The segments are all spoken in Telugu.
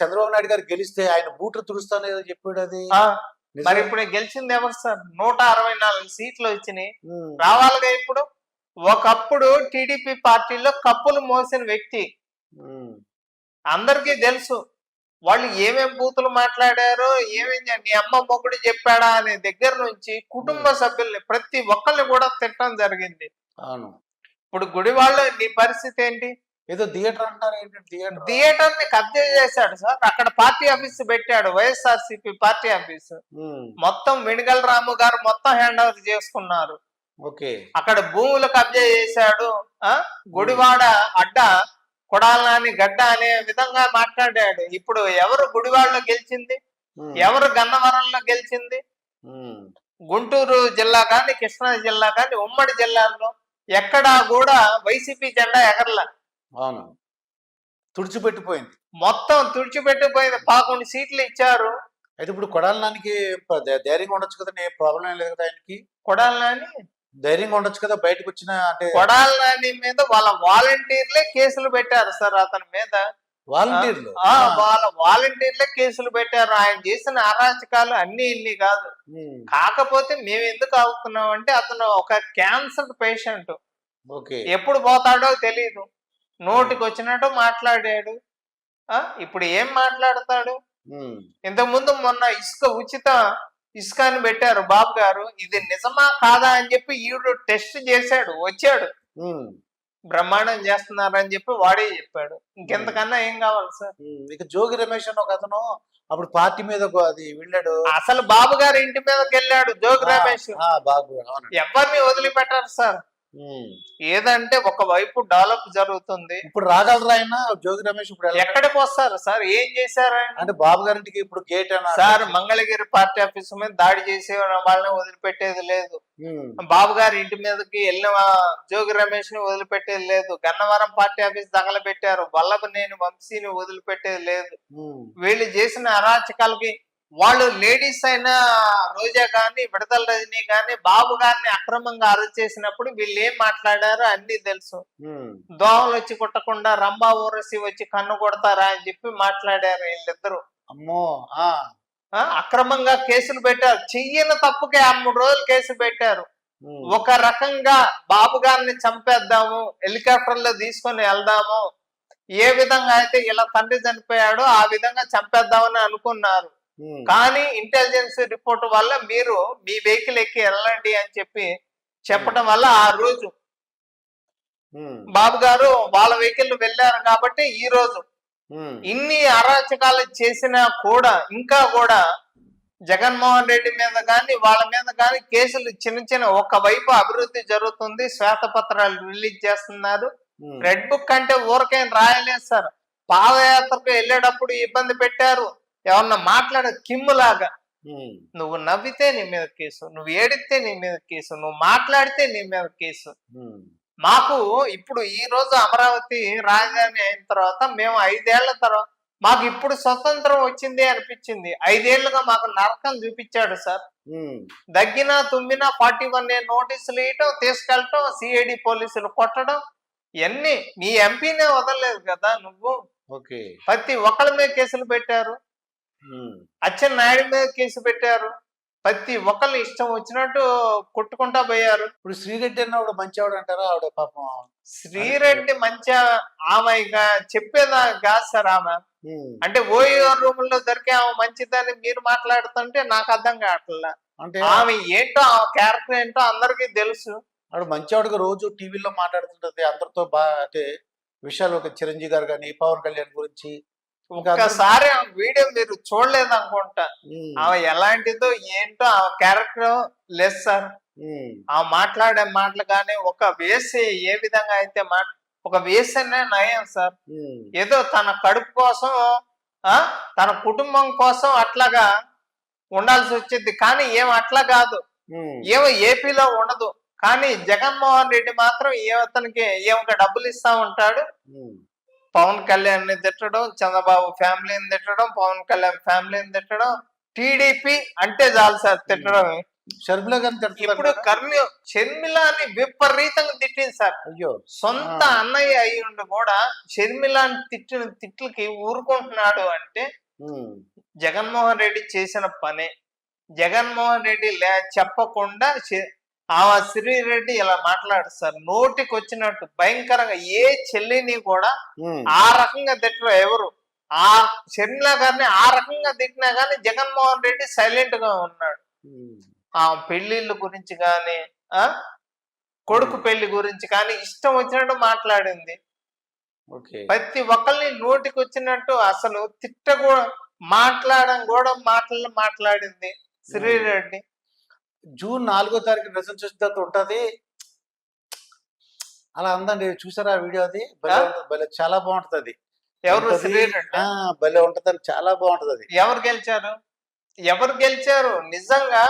చంద్రబాబు నాయుడు గారు గెలిస్తే ఆయన బూట్లు తుడుస్తానేదో చెప్పాడు అది. మరి ఇప్పుడు గెలిచింది ఎవరు సార్? నూట అరవై నాలుగు సీట్లు వచ్చినాయి. రావాలిగా ఇప్పుడు? ఒకప్పుడు టీడీపీ పార్టీలో కప్పులు మోసిన వ్యక్తి. అందరికీ తెలుసు. వాళ్ళు ఏమేం బూతులు మాట్లాడారో ఏమేం నీ అమ్మ మొగుడు చెప్పాడా అనే దగ్గర నుంచి కుటుంబ సభ్యుల్ని ప్రతి ఒక్కరిని కూడా తిట్టడం జరిగింది. అవును. ఇప్పుడు గుడివాళ్ళ నీ పరిస్థితి ఏంటి? ఏదో థియేటర్ అంటారు ఏంటి? థియేటర్. థియేటర్ని కబ్జా చేశాడు సార్. అక్కడ పార్టీ ఆఫీస్ పెట్టాడు వైఎస్ఆర్సీపీ పార్టీ ఆఫీస్. మొత్తం వెనుగల రాము గారు మొత్తం హ్యాండ్ ఓవర్ చేసుకున్నారు. ఓకే. అక్కడ భూములు కబ్జా చేశాడు ఆ? గుడివాడ అడ్డ కొడాలని గడ్డ అనే విధంగా మాట్లాడాడు. ఇప్పుడు ఎవరు గుడివాడలో గెలిచింది? ఎవరు గన్నవరంలో గెలిచింది? గుంటూరు జిల్లా కానీ కృష్ణా జిల్లా కానీ ఉమ్మడి జిల్లాల్లో ఎక్కడా కూడా వైసీపీ జెండా ఎగరల. అవును. తుడిచిపెట్టిపోయింది. మొత్తం తుడిచిపెట్టిపోయింది. పదకొండు సీట్లు ఇచ్చారు. అయితే ఇప్పుడు కొడాలనానికి ధైర్యంగా ఉండొచ్చు కదా ఏ ప్రాబ్లం ఏం లేదు కదా ఆయనకి? కొడాలని ధైర్యంగా ఉండొచ్చు కదా బయటకు వచ్చిన అంటే కొడాలని మీద వాళ్ళ వాలంటీర్లే కేసులు పెట్టారు సార్ అతని మీద. వాలంటీర్లు? ఆ వాళ్ళ వాలంటీర్లే కేసులు పెట్టారు. ఆయన చేసిన అరాచకాలు అన్ని ఇన్ని కాదు. కాకపోతే మేము ఎందుకు అవుతున్నాం అంటే అతను ఒక క్యాన్సర్ పేషెంట్. ఓకే. ఎప్పుడు పోతాడో తెలియదు నోటికి వచ్చినట్టు మాట్లాడాడు. ఆ ఇప్పుడు ఏం మాట్లాడతాడు? ఉమ్, ఇంతకు ముందు మొన్న ఇసుక ఉచిత ఇసుక అని పెట్టారు బాబు గారు. ఇది నిజమా కాదా అని చెప్పి ఈవిడ టెస్ట్ చేశాడు వచ్చాడు. బ్రహ్మాండం చేస్తున్నారని చెప్పి వాడే చెప్పాడు. ఇంకెంతకన్నా ఏం కావాలి సార్. ఇక జోగి రమేష్ అని ఒక అతను అప్పుడు పార్టీ మీద అది వెళ్ళాడు. అసలు బాబు గారి ఇంటి మీదకి వెళ్ళాడు జోగి రమేష్. ఆ, బాబు ఎవరిని వదిలిపెట్టారు సార్. ఏదంటే ఒక వైపు డెవలప్ జరుగుతుంది. ఇప్పుడు రాగలరా ఆయన? జోగి రమేష్ ఇప్పుడు. ఎక్కడికి వస్తారు? సార్ ఏం చేశారు ఆయన? అంటే బాబు గారింటికి ఇప్పుడు గేట్ అని సార్ మంగళగిరి పార్టీ ఆఫీస్ మీద దాడి చేసే వాళ్ళని వదిలిపెట్టేది లేదు. బాబు గారి ఇంటి మీదకి వెళ్ళిన జోగి రమేష్ని వదిలిపెట్టేది లేదు. గన్నవరం పార్టీ ఆఫీస్ తగలబెట్టారు. వల్లభనేని వంశీని వదిలిపెట్టేది లేదు. వీళ్ళు చేసిన అరాచకాలకి వాళ్ళు లేడీస్ అయిన రోజా గాని విడతల రజనీ గాని బాబు గారిని అక్రమంగా అరెస్ట్ చేసినప్పుడు వీళ్ళు ఏం మాట్లాడారో అన్ని తెలుసు. దోమలు వచ్చి కుట్టకుండా రంభా ఊరసి వచ్చి కన్ను కొడతారా అని చెప్పి మాట్లాడారు వీళ్ళిద్దరు. అమ్మో అక్రమంగా కేసులు పెట్టారు. చెయ్యని తప్పుకే ఆ మూడు రోజులు కేసు పెట్టారు. ఒక రకంగా బాబు గారిని చంపేద్దాము హెలికాప్టర్లో తీసుకొని వెళ్దాము. ఏ విధంగా అయితే ఇలా తండ్రి చనిపోయాడో ఆ విధంగా చంపేద్దామని అనుకున్నారు. కానీ ఇంటెలిజెన్స్ రిపోర్ట్ వల్ల మీరు మీ వెహికల్ ఎక్కి వెళ్ళండి అని చెప్పి చెప్పడం వల్ల ఆ రోజు బాబు గారు వాళ్ళ వెహికల్ వెళ్ళారు కాబట్టి ఈ రోజు ఇన్ని అరాచకాలు చేసినా కూడా ఇంకా కూడా జగన్మోహన్ రెడ్డి మీద కానీ వాళ్ళ మీద కానీ కేసులు చిన్న చిన్న ఒక వైపు అభివృద్ధి జరుగుతుంది శ్వేతపత్రాలు రిలీజ్ చేస్తున్నారు. రెడ్ బుక్ అంటే ఊరికేం రాయలేదు సార్. పాదయాత్రకు వెళ్ళేటప్పుడు ఇబ్బంది పెట్టారు. ఎవరన్నా మాట్లాడ కిమ్ము లాగా ఉమ్, నువ్వు నవ్వితే నీ మీద కేసు నువ్వు ఏడితే నీ మీద కేసు నువ్వు మాట్లాడితే నీ మీద కేసు. మాకు ఇప్పుడు ఈ రోజు అమరావతి రాజధాని అయిన తర్వాత మేము ఐదేళ్ళ తర్వాత మాకు ఇప్పుడు స్వతంత్రం వచ్చింది అనిపించింది. ఐదేళ్ళుగా మాకు నరకం చూపించాడు సార్. దగ్గినా తుమ్మినా ఫార్టీ వన్ ఏ నోటీసులు ఇయటం తీసుకెళ్ళటం సిఐడి పోలీసులు కొట్టడం ఇవన్నీ నీ ఎంపీనే వదలలేదు కదా నువ్వు. ప్రతి ఒక్కళ్ళ మీద కేసులు పెట్టారు. అచ్చెన్నాయుడు మీద కేసు పెట్టారు. ప్రతి ఒక్కళ్ళు ఇష్టం వచ్చినట్టు కొట్టుకుంటా పోయారు. ఇప్పుడు శ్రీరెడ్డి అన్నవాడు మంచివాడు అంటారా? ఆవిడ పాపం శ్రీరెడ్డి మంచిగా ఆమె ఇక చెప్పేదా కాదు సార్ ఆమె. అంటే ఓయో రూమ్లో దొరికే ఆమె మంచిదని మీరు మాట్లాడుతుంటే నాకు అర్థం కావట్లా. అంటే ఆమె ఏంటో ఆమె క్యారెక్టర్ ఏంటో అందరికీ తెలుసు. ఆవిడ మంచివాడుగా రోజు టీవీలో మాట్లాడుతుంటది. అందరితో బాగా అంటే విషయాలు ఒక చిరంజీవి గారు కానీ పవన్ కళ్యాణ్ గురించి ఒక్కసారి వీడియో మీరు చూడలేదు అనుకుంటా ఆమె ఎలాంటిదో ఏంటో ఆమె క్యారెక్టర్ లేదు సార్. ఆ మాట్లాడే మాటలు కానీ ఒక వేసే ఏ విధంగా అయితే మా ఒక వేసేనే నయం సార్. ఏదో తన కడుపు కోసం ఆ తన కుటుంబం కోసం అట్లాగా ఉండాల్సి వచ్చింది. కానీ ఏం అట్లా కాదు. ఏమో ఏపీలో ఉండదు. కానీ జగన్మోహన్ రెడ్డి మాత్రం ఏ అతనికి ఏమొక డబ్బులు ఇస్తా ఉంటాడు. పవన్ కళ్యాణ్ని తిట్టడం చంద్రబాబు ఫ్యామిలీని తిట్టడం పవన్ కళ్యాణ్ ఫ్యామిలీని తిట్టడం టీడీపీ అంటే చాలు సార్ తిట్టడం షర్మిల గారిని ఇప్పుడు కదా? కర్మ్య షర్మిలాని విపరీతంగా తిట్టింది సార్. అయ్యో. సొంత. అన్నయ్య అయి ఉండి కూడా షర్మిలాని తిట్టిన తిట్లకి ఊరుకుంటున్నాడు అంటే జగన్మోహన్ రెడ్డి చేసిన పనే. జగన్మోహన్ రెడ్డి లే చెప్పకుండా షె- ఆ శ్రీరెడ్డి ఇలా మాట్లాడుతారు నోటికి వచ్చినట్టు భయంకరంగా ఏ చెల్లిని కూడా ఆ రకంగా తిట్టరు ఎవరు. ఆ షర్మిల గారిని ఆ రకంగా తిట్టినా గానీ జగన్మోహన్ రెడ్డి సైలెంట్గా ఉన్నాడు. ఆ పెళ్ళిళ్ళ గురించి కానీ ఆ? కొడుకు పెళ్ళి గురించి కానీ ఇష్టం వచ్చినట్టు మాట్లాడింది. ప్రతి ఒక్కరిని నోటికి వచ్చినట్టు అసలు తిట్ట కూడా మాట్లాడడం కూడా మాటలు మాట్లాడింది శ్రీరెడ్డి. జూన్ నాలుగో తారీఖు వచ్చిన తర్వాత ఉంటది. అలా అందండి చూసారా వీడియో అది? భలే చాలా బాగుంటది అది ఎవరు భలే ఉంటది చాలా బాగుంటది అది ఎవరు గెలిచారు? ఎవరు గెలిచారు? నిజంగా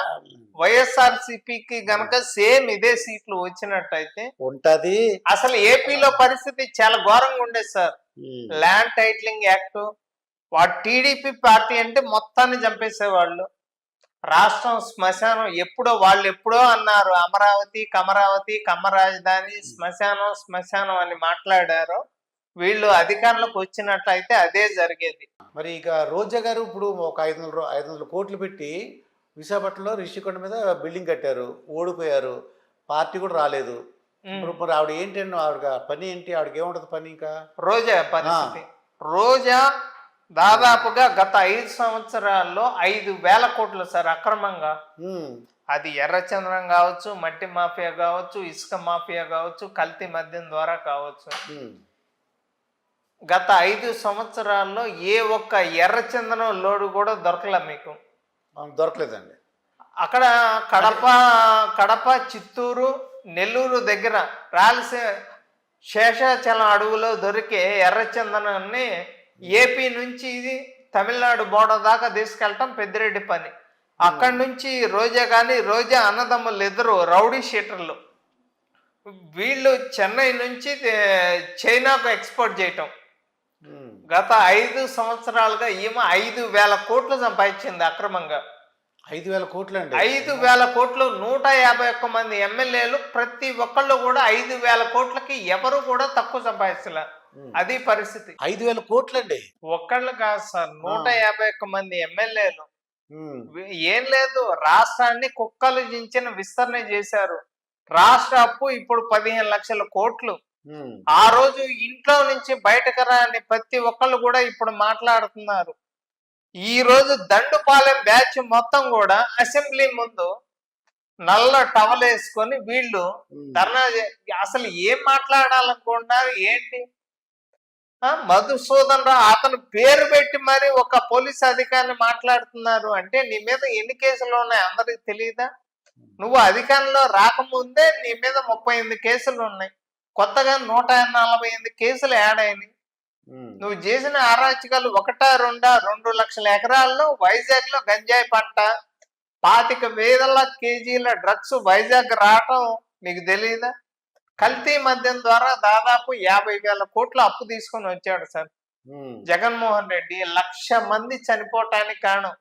వైఎస్ఆర్ సిపికి గనక సేమ్ ఇదే సీట్లు వచ్చినట్టయితే ఉంటది. అసలు ఏపీలో పరిస్థితి చాలా ఘోరంగా ఉండేది సార్. ల్యాండ్ టైటిలింగ్ యాక్ట్ వాడు టీడీపీ పార్టీ అంటే మొత్తాన్ని చంపేసేవాళ్ళు. రాష్ట్రం శ్మశానం ఎప్పుడో వాళ్ళు ఎప్పుడో అన్నారు అమరావతి కమరావతి కమ్మ రాజధాని శ్మశానం శ్మశానం అని మాట్లాడారు వీళ్ళు అధికారంలోకి వచ్చినట్లయితే అదే జరిగేది. మరి ఇక రోజా గారు ఇప్పుడు ఒక ఐదు వందల ఐదు వందల కోట్లు పెట్టి విశాఖపట్నంలో రిషికొండ మీద బిల్డింగ్ కట్టారు ఓడిపోయారు పార్టీ కూడా రాలేదు. ఇప్పుడు ఆవిడ ఏంటండి ఆవిడ పని ఏంటి? ఆవిడకి ఏముంటది పని ఇంకా? రోజా పరిస్థితి. రోజా దాదాపుగా గత ఐదు సంవత్సరాల్లో ఐదు వేల కోట్లు సార్ అక్రమంగా. అది ఎర్రచంద్రం కావచ్చు మట్టి మాఫియా కావచ్చు ఇసుక మాఫియా కావచ్చు కల్తీ మద్యం ద్వారా కావచ్చు. గత ఐదు సంవత్సరాల్లో ఏ ఒక్క ఎర్రచందనం లోడు కూడా దొరకలే మీకు దొరకలేదండి. అక్కడ కడప కడప చిత్తూరు నెల్లూరు దగ్గర రాయలసీమ శేషాచలం అడవులో దొరికే ఎర్రచందనాన్ని ఏపీ నుంచి ఇది తమిళనాడు బోర్డర్ దాకా తీసుకెళ్ళటం పెద్దిరెడ్డి పని. అక్కడి నుంచి రోజా కానీ రోజా అన్నదమ్ములు ఇద్దరు రౌడీ షీటర్లు. వీళ్ళు చెన్నై నుంచి చైనాకు ఎక్స్పోర్ట్ చేయటం. గత ఐదు సంవత్సరాలుగా ఈమె ఐదు వేల కోట్లు సంపాదించింది అక్రమంగా. ఐదు వేల కోట్లు అండి ఐదు వేల కోట్లు నూట యాభై ఒక్క మంది ఎమ్మెల్యేలు ప్రతి ఒక్కళ్ళు కూడా ఐదు వేల కోట్లకి ఎవరు కూడా తక్కువ సంపాదించలే. ఉమ్, అది పరిస్థితి. ఐదు వేల కోట్లు అండి ఒక్కళ్ళు కాదు సార్ నూట యాభై ఒక్క మంది ఎమ్మెల్యేలు. ఏం లేదు రాష్ట్రాన్ని కుక్కలు జించిన విస్తరణ చేశారు. రాష్ట్ర అప్పు ఇప్పుడు పదిహేను లక్షల కోట్లు. ఆ రోజు ఇంట్లో నుంచి బయటకు రాని ప్రతి ఒక్కళ్ళు కూడా ఇప్పుడు మాట్లాడుతున్నారు. ఈ రోజు దండుపాలెం బ్యాచ్ మొత్తం కూడా అసెంబ్లీ ముందు నల్ల టవల్ వేసుకొని వీళ్ళు ధర్నా అసలు ఏం మాట్లాడాలనుకుంటున్నారు ఏంటి? మధుసూదన్ రావు అతను పేరు పెట్టి మరి ఒక పోలీస్ అధికారిని మాట్లాడుతున్నారు. అంటే నీ మీద ఎన్ని కేసులు ఉన్నాయి అందరికి తెలియదా నువ్వు అధికారంలో రాకముందే నీ మీద ముప్పై ఎనిమిది కేసులు ఉన్నాయి. కొత్తగా నూట నలభై ఎనిమిది కేసులు యాడ్ అయినాయి. నువ్వు చేసిన అరాచకాలు ఒకటా రెండా రెండు లక్షల ఎకరాల్లో వైజాగ్లో గంజాయి పంట పాతిక వేల కేజీల డ్రగ్స్ వైజాగ్ రావటం నీకు తెలియదా కల్తీ మద్యం ద్వారా దాదాపు యాభై వేల కోట్ల అప్పు తీసుకొని వచ్చాడు సార్. జగన్మోహన్ రెడ్డి లక్ష మంది చనిపోవటానికి కారణం.